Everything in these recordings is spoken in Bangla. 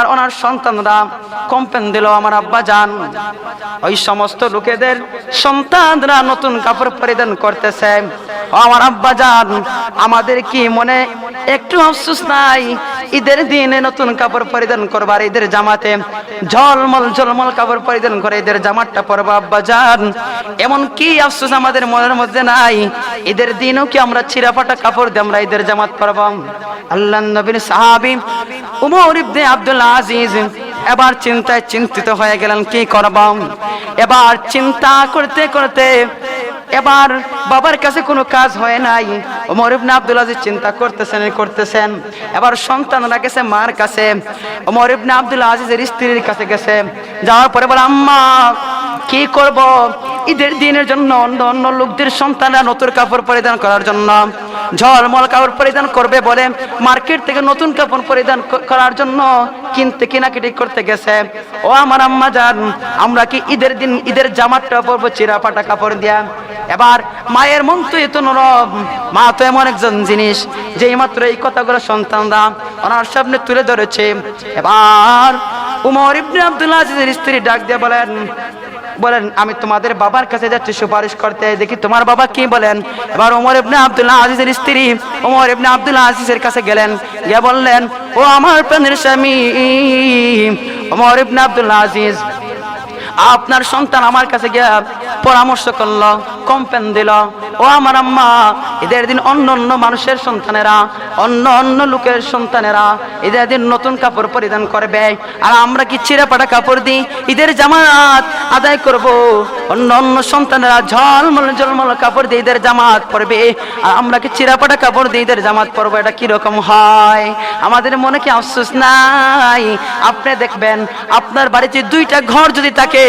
আর ওনার সন্তানরা কমপ্লেন দিল, আমার আব্বা যান। ওই সমস্ত লোকেদের সন্তানরা নতুন কাপড় পরিধান করতেছে। আমার আব্বা যান, আমাদের কি মনে একটু আফসোস নাই? ঈদের দিনে নতুন কাপড় পরিধান করবার ঈদের জামাতে ঝলমল ঝলমল কাপড় পরিধান করে ঈদের জামাটা পরবো, আব্বা যান। এমন কি আফসোস আমাদের মনের মধ্যে নাই? ঈদের দিনও কি আমরা চিরাপাটা কাপড় দিয়ে আমরা ঈদের জামাত পরব? আল্লাহ নবীর সাহাবী উমর ইবনে আব্দুল আজিজ। এবার চিন্তায় চিন্তিত হয়ে গেলেন, কি করব? এবার চিন্তা করতে করতে এবার বাবার কাছে কোনো কাজ হয় নাই। ওমর ইবনে আব্দুল আজিজ চিন্তা করতেছেন করতেছেন। এবার সন্তানরা গেছে মার কাছে। ওমর ইবনে আব্দুল আজিজের স্ত্রীর কাছে গেছে। যাওয়ার পরে বলে, আম্মা, কি করব? ঈদের দিনের জন্য অন্য অন্য লোকদের সন্তানরা নতুন কাপড় পরিধান করার জন্য। ঝলমল কাপড় পরিধান করবে বলে মার্কেট থেকে নতুন কাপড় পরিধান করার জন্য কিনতে, কেনাকাটি করতে গেছে। ও আমার আম্মা যান, আমরা কি ঈদের দিন ঈদের জামাটা পরবো, চিরাপাটা কাপড় দিয়া? এবার মায়ের মন তো এত নরম, মা তো এমন একজন জিনিস যে মাত্র এই কথাগুলো সন্তানরা ওনার সামনে তুলে ধরেছে। এবার উমর ইবনে আব্দুল আজিজের স্ত্রী ডাক দিয়ে বলেন বলেন, আমি তোমাদের বাবার কাছে যাচ্ছি, সুপারিশ করতে। দেখি তোমার বাবা কি বলেন? এবার ওমর ইবনে আব্দুল্লাহ আজিজের স্ত্রী ওমর ইবনে আব্দুল্লাহ আজিজের কাছে গেলেন। গিয়ে বললেন, ও আমার প্রাণের স্বামী, ওমর ইবনে আব্দুল্লাহ আজিজ, আপনার সন্তান আমার কাছে গিয়ে পরামর্শ করল কমপ্লেন দিল, ও আমার আম্মা, ঈদের দিন অন্য অন্য মানুষের সন্তানেরা, অন্য অন্য লোকের সন্তানেরা ঈদের দিন নতুন কাপড় পরিধান করবে। আর আমরা কি চিরাপাটা কাপড় দিই? ঈদের জামাত আদায় করব। অন্য অন্য সন্তানেরা ঝলমল ঝলমল কাপড় দিয়ে ঈদের জামাত পরবে। আর আমরা কি চিরাপাটা কাপড় দিয়ে ঈদের জামাত পরবো, এটা কীরকম হয়? আমাদের মনে কি আফসোস নাই? আপনি দেখবেন, আপনার বাড়িতে দুইটা ঘর যদি থাকে,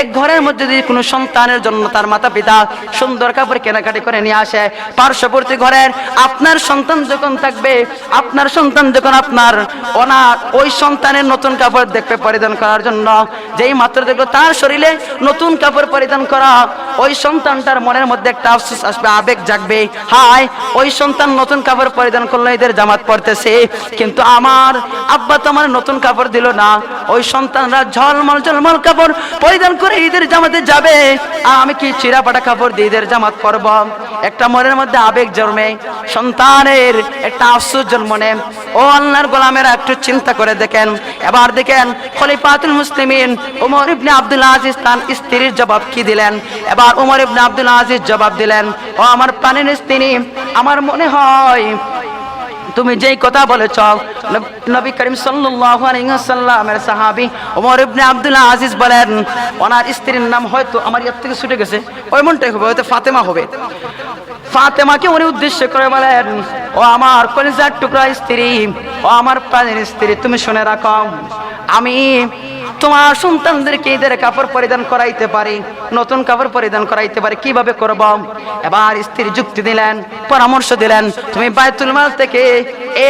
এক ঘরের মধ্যে যদি কোনো সন্তানের জন্য তার মাতা পিতা সুন্দর কাপড় কেনাকাটি করে নিয়ে আসে। পার্শ্ববর্তী ঘরের আপনার সন্তান যখন থাকবে, আপনার সন্তান যখন আপনার ওনার ওই সন্তানের নতুন কাপড় দেখবে পরিধান করার জন্য। যেই মাত্র দেখবে তার শরীরে নতুন কাপড় পরিধান করা ওই সন্তানটার মনের মধ্যে একটা আফসোস আসবে, আবেগ জাগবে। হায়, ওই সন্তান নতুন কাপড় পরিধান করল, এদের জামাত পড়তেছে কিন্তু আমার আব্বা তো আমার নতুন কাপড় দিল না। ওই সন্তানরা ঝলমল ঝলমল কাপড় পরিধান করে ঈদের জামাতে যাবে। আমি কি চিরাপাটা কাপড় দিয়ে ঈদের জামাত পরব? একটা মনের মধ্যে আবেগ জন্মে। সন্তানের একটা আফসোস জন্ম নেয়। ও আল্লাহর গোলামেরা একটু চিন্তা করে দেখেন। এবার দেখেন খলিফাতুল মুসলিমিন ওমর ইবনে আব্দুল আজিজ তার স্ত্রীর জবাব কি দিলেন? এবার ওমর ইবনে আব্দুল আজিজ জবাব দিলেন, ও আমার প্রাণের স্ত্রী, আমার মনে হয় তুমি যেই কথা বলেছ, নব- করিম ওয়াসাল্লামের সাহাবী ওমর ইবনে আব্দুল আজিজ বলেন, ওনার স্ত্রীর নাম হয়তো আমার ইয়ার থেকে ছুটে গেছে, ওই মনটাই হবে, হয়তো ফাতেমা হবে। ফাতেমাকে উনি উদ্দেশ্য করে বলেন, ও আমার কলিজার টুকরা স্ত্রী, ও আমার প্রাণের স্ত্রী, তুমি শুনে রাখো, আমি তোমার সন্তানদেরকে ঈদের কাপড় পরিধান করাইতে পারি, নতুন কাপড় পরিধান করাইতে পারি, কীভাবে করব? এবার স্ত্রী যুক্তি দিলেন, পরামর্শ দিলেন, তুমি বায়তুল মাল থেকে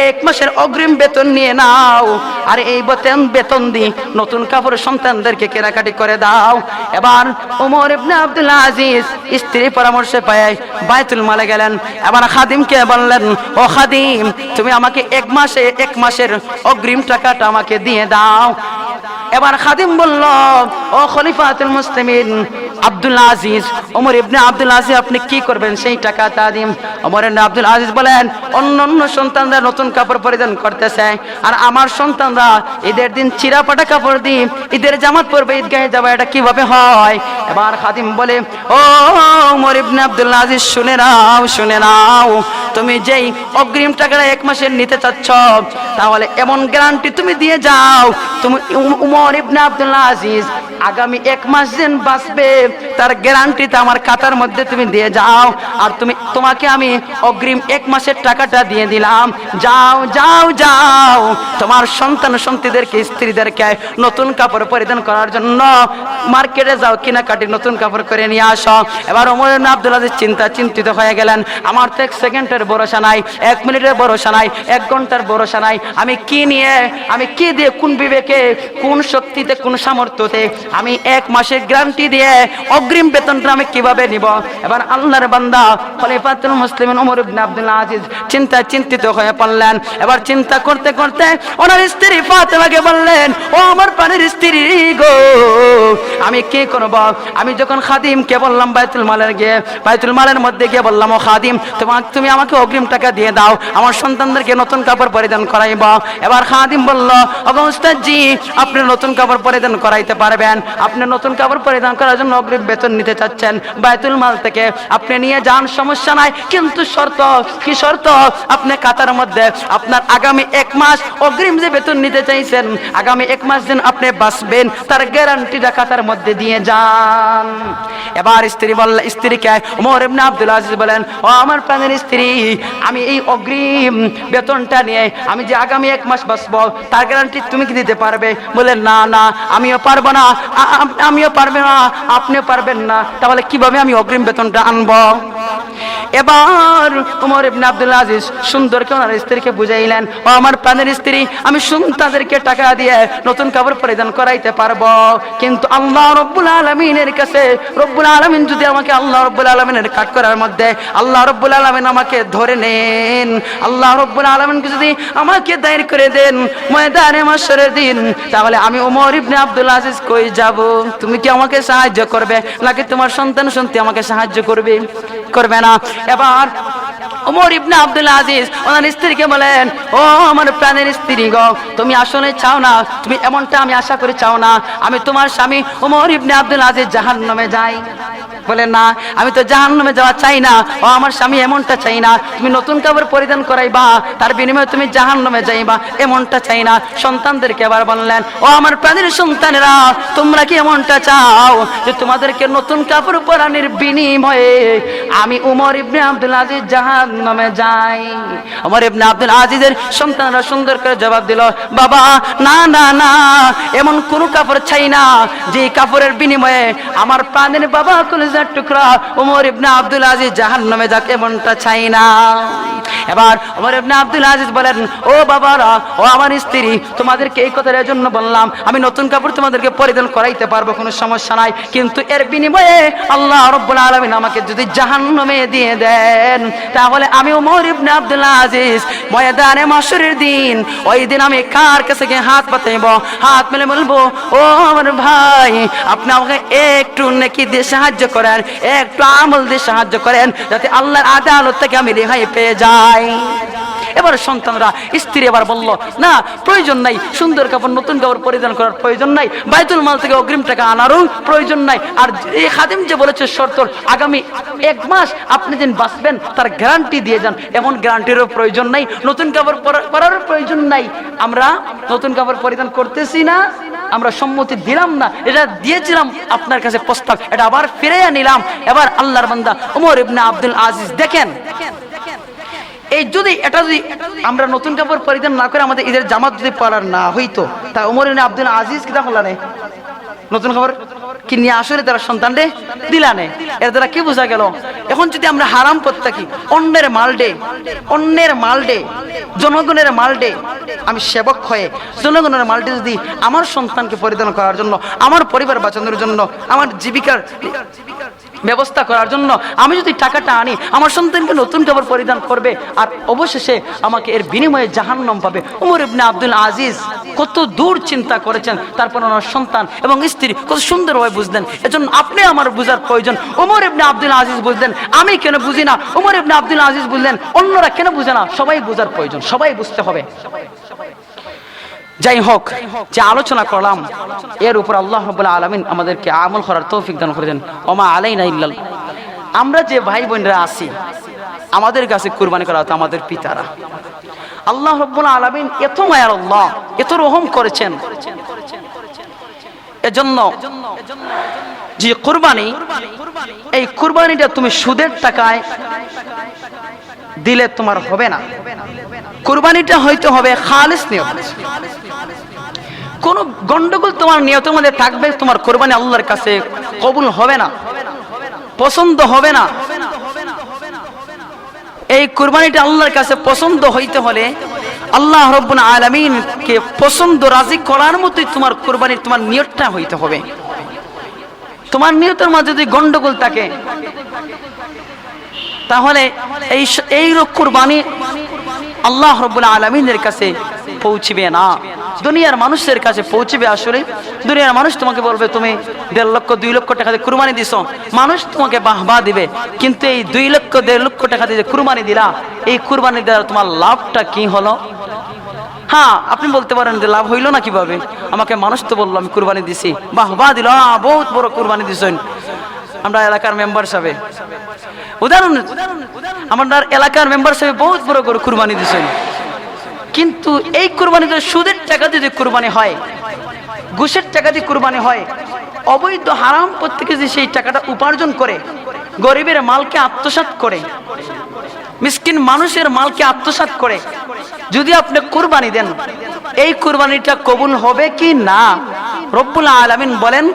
এক মাসের অগ্রিম বেতন নিয়ে নাও, আর এই বেতন বেতন দি নতুন কাপড় সন্তানদেরকে কেনাকাটি করে দাও। এবার ওমর ইবনে আব্দুল আজিজ স্ত্রী পরামর্শ পায় বায়তুল মালে গেলেন। এবার খাদিমকে বললেন, ও খাদিম, তুমি আমাকে এক মাসে, এক মাসের অগ্রিম টাকাটা আমাকে দিয়ে দাও। এবার খাদিম বলল, ও খলিফাতুল মুসলিমিন, আব্দুল আজিজ, ওমর ইবনে আব্দুল আজিজ, আপনি কি করবেন? সেই টাকা তা দিন। ওমর ইবনে আব্দুল আজিজ বলেন, অন্য অন্য সন্তানরা নতুন কাপড় পরিধান করতেছে। আর আমার সন্তানরা ঈদের দিন চিরাপাটা কাপড় দিই ঈদের জামাত পরবে, ঈদগাহে যাবে, এটা কীভাবে হয়? এবার খাদিম বলে, ও ওমর ইবনে আব্দুল আজিজ, শুনে নাও শুনে নাও তুমি যেই অগ্রিম টাকাটা এক মাসের নিতে চাচ্ছ, তাহলে এমন গ্যারান্টি তুমি দিয়ে যাও। তুমি উম- উমর ইবনে আব্দুল্লাহ আজিজ আগামী এক মাস যেন বাঁচবে, তার গ্যারান্টিটা আমার খাতার মধ্যে তুমি দিয়ে যাও। আর তুমি, তোমাকে আমি অগ্রিম এক মাসের টাকাটা দিয়ে দিলাম। যাও যাও যাও। তোমার সন্তান সন্তিদেরকে, স্ত্রীদেরকে নতুন কাপড় পরিধান করার জন্য মার্কেটে যাও কেনাকাটি নতুন কাপড় করে নিয়ে আসো। এবার ওমর আব্দুল আজিজ চিন্তা, চিন্তিত হয়ে গেলেন। আমার তো এক সেকেন্ডের ভরসা নাই, এক মিনিটের ভরসা নাই, এক ঘণ্টার ভরসা নাই। আমি কি নিয়ে, আমি কি দিয়ে, কোন বিবেকে, কোন শক্তিতে, কোন সামর্থ্যতে, আমি এক মাসের গ্যারান্টি দিয়ে অগ্রিম বেতনটা আমি কীভাবে নিব? এবার আল্লাহর বান্দা খলিফাতুল মুসলিমিন ওমর ইবনে আব্দুল আজিজ চিন্তা চিন্তিত হয়ে পড়লেন। এবার চিন্তা করতে করতে ওনার স্ত্রী ফাতেমাকে বললেন, ও আমার প্রাণের স্ত্রী গো, আমি কি করব? আমি যখন খাদিমকে বললাম, বাইতুল মালের গিয়ে, বাইতুল মালের মধ্যে গিয়ে বললাম, ও খাদিম তোমার তুমি আমাকে অগ্রিম টাকা দিয়ে দাও। আমার সন্তানদেরকে নতুন কাপড় পরিধান করাইব। এবার খাদিম বলল জি আপনি নতুন কাপড় পরিধান করাইতে পারবেন। আপনি নতুন কাপড় পরিধান করার জন্য অগ্রিম বেতন নিতে চাচ্ছেন। বাইতুল মাল থেকে আপনি নিয়ে যান, সমস্যা নাই। কিন্তু শর্ত, কি শর্ত? আপনি কাতার মধ্যে আপনার আগামী এক মাস অগ্রিম যে বেতন নিতে চাইছেন, আগামী এক মাস দিন আপনি বাঁচবেন, তার গ্যারান্টিটা কাতার মধ্যে দিয়ে যান। এবার স্ত্রী বলল, স্ত্রীকে, ওমর আব্দুল আজিজ বলেন, ও আমার প্রাণের স্ত্রী আমি এই অগ্রিম বেতনটা নিয়ে আমি যে আগামী এক মাস বাঁচবো, তার গ্যারান্টি তুমি কি দিতে পারবে? বলে, না না, আমিও পারব না। আমিও পারবে না। আপনিও পারবেন না। তাহলে কীভাবে আমি অগ্রিম বেতনটা আনব? এবার উমর ইবনে আব্দুল আজিজ সুন্দরকে ওনার স্ত্রীকে বুঝাইলেন, ও আমার প্রাণের স্ত্রী, আমি শুন তাদেরকে টাকা দিয়ে নতুন কাপড় পরিধান করাইতে পারব। কিন্তু আল্লাহ রব্বুল আলমিনের কাছে, রব্বুল আলমিন যদি আমাকে আল্লাহ রব্বুল আলমিনের কাট করার মধ্যে আল্লাহ রব্বুল আলমিন আমাকে ধরে নেন, আল্লাহ রব্বুল আলমিনকে যদি আমাকে দায়ের করে দেন ময়দানে মাসরের দিন, তাহলে আমি উমর ইবনে আব্দুল আজিজ কই যাব? তুমি কি আমাকে সাহায্য করবে? নাকি তোমার সন্তান সন্তান আমাকে সাহায্য করবে? করবে না। এবার ওমর ইবনে আব্দুল আজিজ ওনার স্ত্রীকে বলেন, ও আমার প্রাণের স্ত্রী গো, তুমি আসলে চাও না, তুমি এমনটা আমি আশা করি চাও না। আমি তোমার স্বামী ওমর ইবনে আব্দুল আজিজ জাহান্নামে যাই। বলে, না, আমি তো জাহান্নামে যাওয়া চাই না। ও, আমার স্বামী এমনটা চাই না। তুমি নতুন কাপড় পরিধান করাইবা, তার বিনিময়ে তুমি জাহান্নামে যাইবা। এমনটা চাই না। সন্তানদেরকে আবার বললেন, ও, আমার প্রাণের সন্তানেরা, তোমরা কি এমনটা চাও যে তোমাদেরকে নতুন কাপড় পরানোর বিনিময়ে আমি উমর ইবনে আব্দুল আজিজ জাহান নামে যাই? উমর ইবনে আব্দুল আজিজের সন্তানরা সুন্দর করে জবাব দিল, বাবা, না না না, এমন কোন কাপড় চাই না যে কাপড়ের বিনিময়ে আমার প্রাণের বাবা কলেজার টুকরা উমর ইবনে আব্দুল আজিজ জাহান নামে যাক, এমনটা চাই না। এবার উমর ইবনে আব্দুল আজিজ বলেন, ও বাবারা, ও আমার স্ত্রী, তোমাদেরকে এই কথার জন্য বললাম, আমি নতুন কাপড় তোমাদেরকে পরিধান করাইতে পারব, কোনো সমস্যা নাই। কিন্তু এর বিনিময়ে আল্লাহ রব্বুল আলামিন আমাকে যদি জাহান্নামে দিয়ে দেন, তাহলে আমি উমর ইবনে আব্দুল আজিজ ময়দানে মাসুরের দিন, ওই দিন আমি কার কাছে গিয়ে হাত পাতাইব হাত মেলে বলব, ও আমার ভাই, আপনি আমাকে একটু নাকি দিয়ে সাহায্য করেন, একটু আমল দিয়ে সাহায্য করেন, যাতে আল্লাহর আদালত থেকে আমি রেহাই পেয়ে যাই। এবার সন্তানরা স্ত্রী এবার বলল, না, প্রয়োজন নাই, সুন্দর কাপড়, নতুন কাপড় পরিধান করার প্রয়োজন নাই, বাইতুল মাল থেকে অগ্রিম টাকা আনারও প্রয়োজন নাই। আর এই খাদিম যে বলেছে শর্ত, আগামী এক মাস আপনি যেন বাঁচবেন, তার গ্যারান্টি দিয়ে যান। এমন গ্যারান্টিরও প্রয়োজন নাই, নতুন কাপড় পরা- পরারও প্রয়োজন নাই। আমরা নতুন কাপড় পরিধান করতেছি না আমরা সম্মতি দিলাম না, এটা দিয়েছিলাম আপনার কাছে প্রস্তাব, এটা আবার ফিরে নিলাম। এবার আল্লাহর বান্দা ওমর ইবনে আব্দুল আজিজ দেখেন, এই যদি, এটা যদি আমরা নতুন কাপড় পরিধান না করে আমাদের ঈদের জামাত যদি পরার না হইতো, তা ওমর ইবনে আব্দুল আজিজ কিতা হলানে নতুন খবর? কি নিয়ে আসলে তারা সন্তান রে দিলানে এর দ্বারা কি বোঝা গেল? এখন যদি আমরা হারাম পথ থাকি অন্যের মাল ডে অন্যের মাল ডে জনগণের মাল ডে আমি সেবক হয়ে জনগণের মালটি যদি আমার সন্তানকে পরিধান করার জন্য, আমার পরিবার বাঁচানোর জন্য, আমার জীবিকার ব্যবস্থা করার জন্য আমি যদি টাকাটা আনি, আমার সন্তানকে নতুন কাপড় পরিধান করবে, আর অবশেষে আমাকে এর বিনিময়ে জাহান্নাম পাবে। উমর ইবনে আব্দুল আজিজ কত দূর চিন্তা করেছেন, তারপর ওনার সন্তান এবং স্ত্রী কত সুন্দরভাবে বুঝলেন। এজন্য আপনি আমার বুঝার প্রয়োজন। উমর ইবনে আব্দুল আজিজ বুঝলেন, আমি কেন বুঝি না? উমর ইবনে আব্দুল আজিজ বুঝলেন অন্যরা কেন বুঝে না? সবাই বুঝার প্রয়োজন, সবাই বুঝতে হবে। যাই হোক, যে আলোচনা করলাম, এর উপর আল্লাহ রবুল্লা আলমিন আমাদেরকে আমল করার তৌফিক দান করে দেন। ওমা আলাই না ইল্লাল। আমরা যে ভাই বোনরা আছি, আমাদের কাছে কুরবানি করা হতো আমাদের পিতারা। আল্লাহ রব্বুল আলমিন এত মায়ার আল্লাহ, এত রহম করেছেন। এজন্য যে কুরবানি, এই কুরবানিটা তুমি সুদের টাকায় দিলে তোমার হবে না। কুরবানিটা হয়তো হবে খালিস নিয়ত। কোন গন্ডগোল তোমার নিয়তের মধ্যে থাকবে, তোমার কোরবানি আল্লাহর কাছে কবুল হবে না, পছন্দ হবে না। এই কুরবানিটা আল্লাহর কাছে পছন্দ হইতে হলে আল্লাহ রব্বুল আলমিনকে পছন্দ, রাজি করার মতোই তোমার কুরবানির তোমার নিয়তটা হইতে হবে। তোমার নিয়তের মাঝে যদি গন্ডগোল থাকে, তাহলে এই এই কুরবানি আল্লাহ রব্বুল আলমিনের কাছে পৌঁছবে না। দুনিয়ার মানুষের কাছে পৌঁছবে আসলে। দুনিয়ার মানুষ তোমাকে বলবে, তুমি দেড় লক্ষ, দুই লক্ষ টাকা দিয়ে কুরবানি দিছ। মানুষ তোমাকে বাহবা দিবে। কিন্তু এই দুই লক্ষ, দেড় লক্ষ টাকা দিয়ে কুরবানি দিলা, এই কুরবানি দেওয়ার তোমার লাভটা কি হলো? হ্যাঁ আপনি বলতে পারেন যে লাভ হইল না কীভাবে? আমাকে মানুষ তো বলল, আমি কুরবানি দিছি। বাহ বাহ দিল বহুত বড় কুরবানি দিছেন। আমরা এলাকার মেম্বার সাহেব। উদাহরণ আমার এলাকার মেম্বার সাহেব বহুত বড় করে কুরবানি দিছেন। কিন্তু এই কুরবানি তো সুদের টাকা দিয়ে যে কুরবানি হয়, ঘুষের টাকা দিয়ে কুরবানি হয়, অবৈধ হারাম প্রত্যেকে যে সেই টাকাটা উপার্জন করে, গরিবের মালকে আত্মসাৎ করে, মিসকিন মানুষের মালকে আত্মসাৎ করে, যদি আপনি কুরবানি দেন, এই কুরবানিটা কবুল হবে কি না? রব্বুল আলামিন বলেন,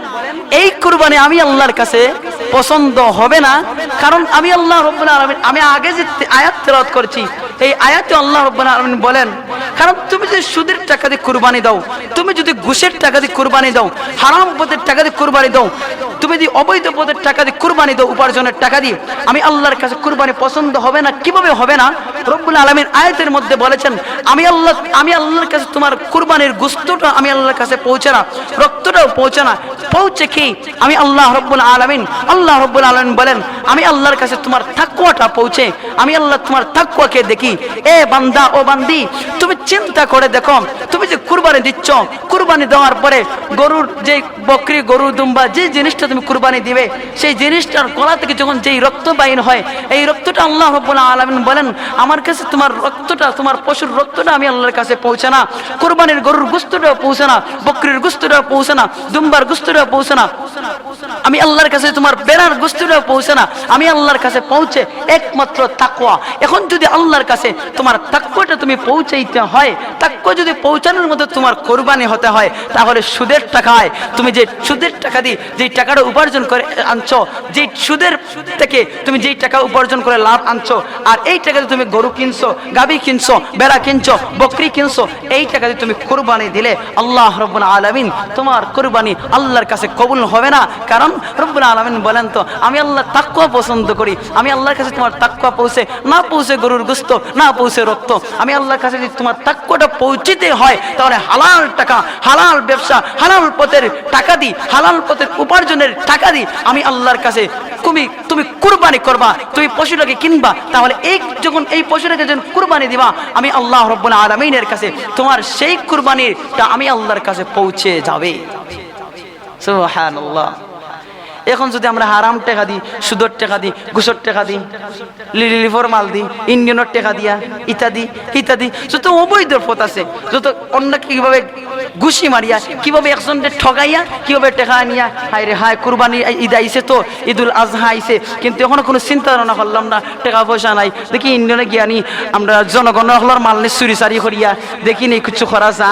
এই কুরবানি আমি আল্লাহর কাছে পছন্দ হবে না, কারণ আমি আল্লাহ রব্বুল আলমিন, আমি আগে যে আয়াত তেলাওয়াত করেছি, এই আয়াতে আল্লাহ রব্বুল আলামিন বলেন কারণ তুমি যদি সুদের টাকা দিয়ে কুরবানি দাও, তুমি যদি ঘুষের টাকা দিয়ে কুরবানি দাও, হারাম পথের টাকা দিয়ে কুরবানি দাও, তুমি যদি অবৈধ পথের টাকা দিয়ে কুরবানি দাও, উপার্জনের টাকা দিয়ে, আমি আল্লাহর কাছে কুরবানি পছন্দ হবে না, কীভাবে হবে না? রব্বুল আলমীর আয়াতের মধ্যে বলেছেন, আমি আল্লাহ, আমি আল্লাহর কাছে তোমার কুরবানির গুস্তটা আমি আল্লাহর কাছে পৌঁছে না, রক্তটাও পৌঁছে না, পৌঁছে কি? আমি আল্লাহ রব্বুল আলমিন, আল্লাহ রব্বুল আলমিন বলেন, আমি আল্লাহর কাছে তোমার থাকুয়াটা পৌঁছে, আমি আল্লাহ তোমার থাকুয়াকে দেখি, এ বান্দা, ও বান্দি, তুমি চিন্তা করে দেখো, তুমি যে কুরবানি দিচ্ছ, কুরবানি দেওয়ার পরে গরুর যে বকরি গরু দুম্বা, যে জিনিসটা তুমি কুরবানি দিবে, সেই জিনিসটার গলা থেকে যখন যেই রক্ত বাইন হয়, এই রক্তটা আল্লাহ রব্বুল আলামিন বলেন, আমার কাছে তোমার রক্তটা, তোমার পশুর রক্তটা আমি আল্লাহর কাছে পৌঁছে না। কুরবানির গরুর গুস্তটাও পৌঁছে না, বকরির গুস্তটাও পৌঁছে না, দুম্বার গুস্তটাও পৌঁছে না। আমি আল্লাহর কাছে তোমার বেড়ার গোষ্ঠীটাও পৌঁছে না। আমি আল্লাহর কাছে পৌঁছে একমাত্র তাকুয়া এখন যদি আল্লাহর কাছে তোমার তাকুয়াটা তুমি পৌঁছাইতে হয় তাকুয়া যদি পৌঁছানোর মতো তোমার কোরবানি হতে হয়, তাহলে সুদের টাকায় তুমি যে সুদের টাকা দিয়ে যে টাকাটা উপার্জন করে আনছো যে সুদের থেকে তুমি যেই টাকা উপার্জন করে লাভ আনছো, আর এই টাকা তুমি গরু কিনছো গাবি কিনছো, বেড়া কিনছো, বকরি কিনছো, এই টাকা তুমি কোরবানি দিলে আল্লাহ রব্বুল আলামিন তোমার কোরবানি আল্লাহর কাছে কবুল হবে না। কারণ রব্বুল আলামিন বলেন তো, আমি আল্লাহ তাকুয়া পছন্দ করি, আমি আল্লাহর কাছে তোমার তাকুয়া পৌঁছে, না পৌঁছে গরুর গুস্ত, না পৌঁছে রক্ত, আমি আল্লাহর কাছে যদি তোমার তাকুয়াটা পৌঁছিতে হয়, তাহলে হালাল টাকা, হালাল ব্যবসা, হালাল পথের টাকা দিই হালাল পথের উপার্জনের টাকা দিই আমি আল্লাহর কাছে, তুমি তুমি কুরবানি করবা, তুমি পশুটাকে কিনবা, তাহলে এই যখন এই পশুটাকে যখন কুরবানি দিবা, আমি আল্লাহ রব্বুল আলমিনের কাছে, তোমার সেই কুরবানিটা আমি আল্লাহর কাছে পৌঁছে যাবে। সুবহানাল্লাহ। এখন যদি আমরা হারাম টাকা দিই, সুদর টাকা দিই ঘুষর টাকা দিই লিলিফর মাল দিই, ইন্ডিয়ানের টাকা দিয়া, ইত্যাদি ইত্যাদি, যত অবৈধ পথ আছে, যত অন্য কীভাবে ঘুষি মারিয়া, কীভাবে একজনকে ঠগাইয়া, কীভাবে টাকা নিয়া হায় রে হায়, কুরবানি ঈদ আইছে তো, ঈদুল আজহা আইছে, কিন্তু এখনও কোনো চিন্তা ধারণা করলাম না, টাকা পয়সা নাই। দেখি ইন্ডিয়ানে গিয়া নি আমরা জনগণ হলার মাল নিয়ে চুরি চারি করিয়া, দেখি নি কিছু করা যায়।